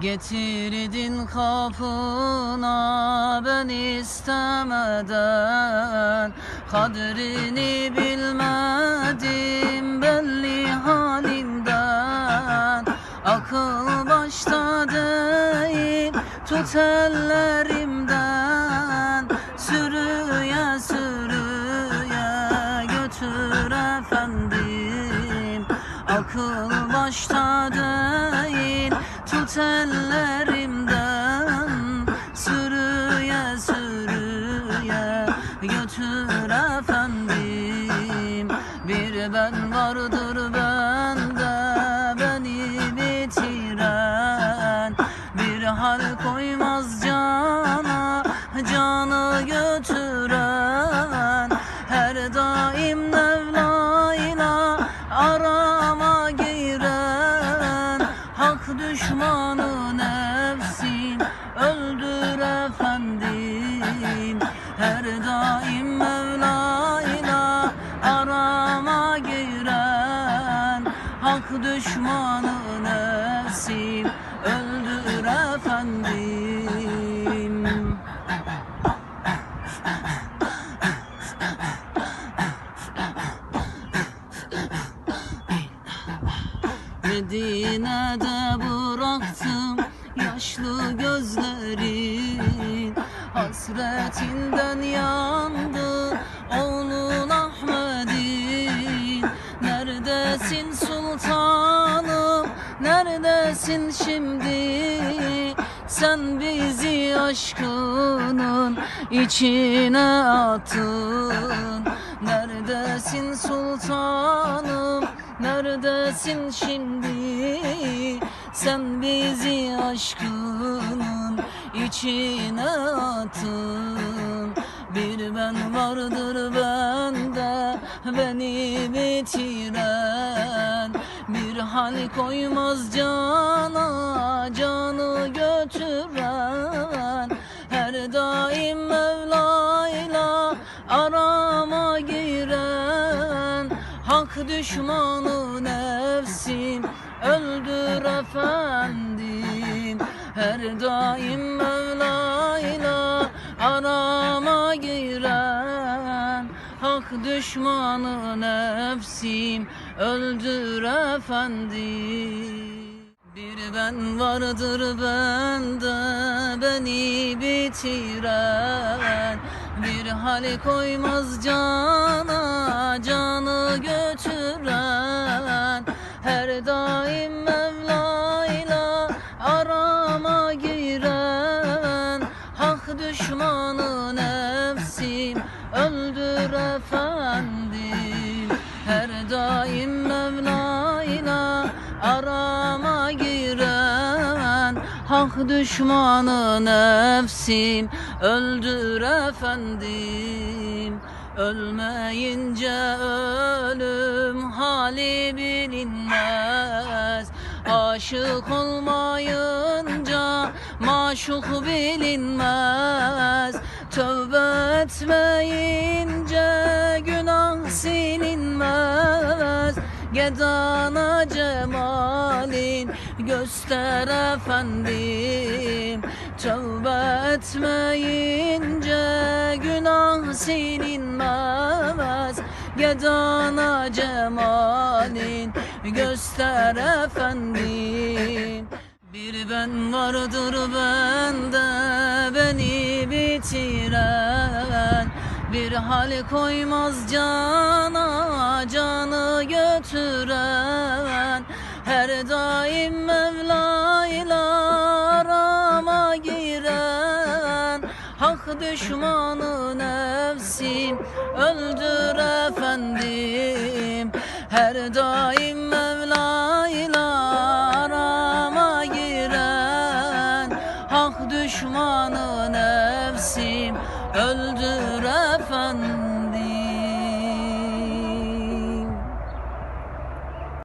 Getirdin kapına ben istemeden. Kadrini bilmedim belli halinden. Akıl başta değil tut ellerimden. Sürüye sürüye götür efendim. Akıl başta değil tut ellerimden Sürüye sürüye götür efendim. Bir ben düşmanı nefsim öldür efendim. Medine'de bıraktım yaşlı gözlerin Hasretinden yandı neredesin şimdi. Sen bizi aşkının içine attın Neredesin sultanım? Neredesin şimdi? Sen bizi aşkının içine attın Bir ben vardır bende Beni bitiren Bir hal koymaz cana Canı götüren. Her daim Mevla'yla arama giren. Hak düşmanı nefsim öldür efendim. Her daim düşmanı nefsim öldür efendim bir ben vardır bende beni bitiren. Bir hal koymaz cana canı götüren. Her daim efendim Her daim Mevla'yla arama giren Hak düşmanı nefsim öldür efendim. Ölmeyince ölüm hali bilinmez. Aşık olmayınca maşuk bilinmez Tövbe etmeyince günah silinmez Gedana cemalin göster efendim. Tövbe etmeyince günah silinmez Gedana cemalin göster efendim bir ben vardır bende beni bitiren. Bir hal koymaz cana canı götüren. Her daim Mevla'yla arama giren. Hak düşmanı nefsim öldür efendim. Her daim Düşmanı nefsim öldür efendim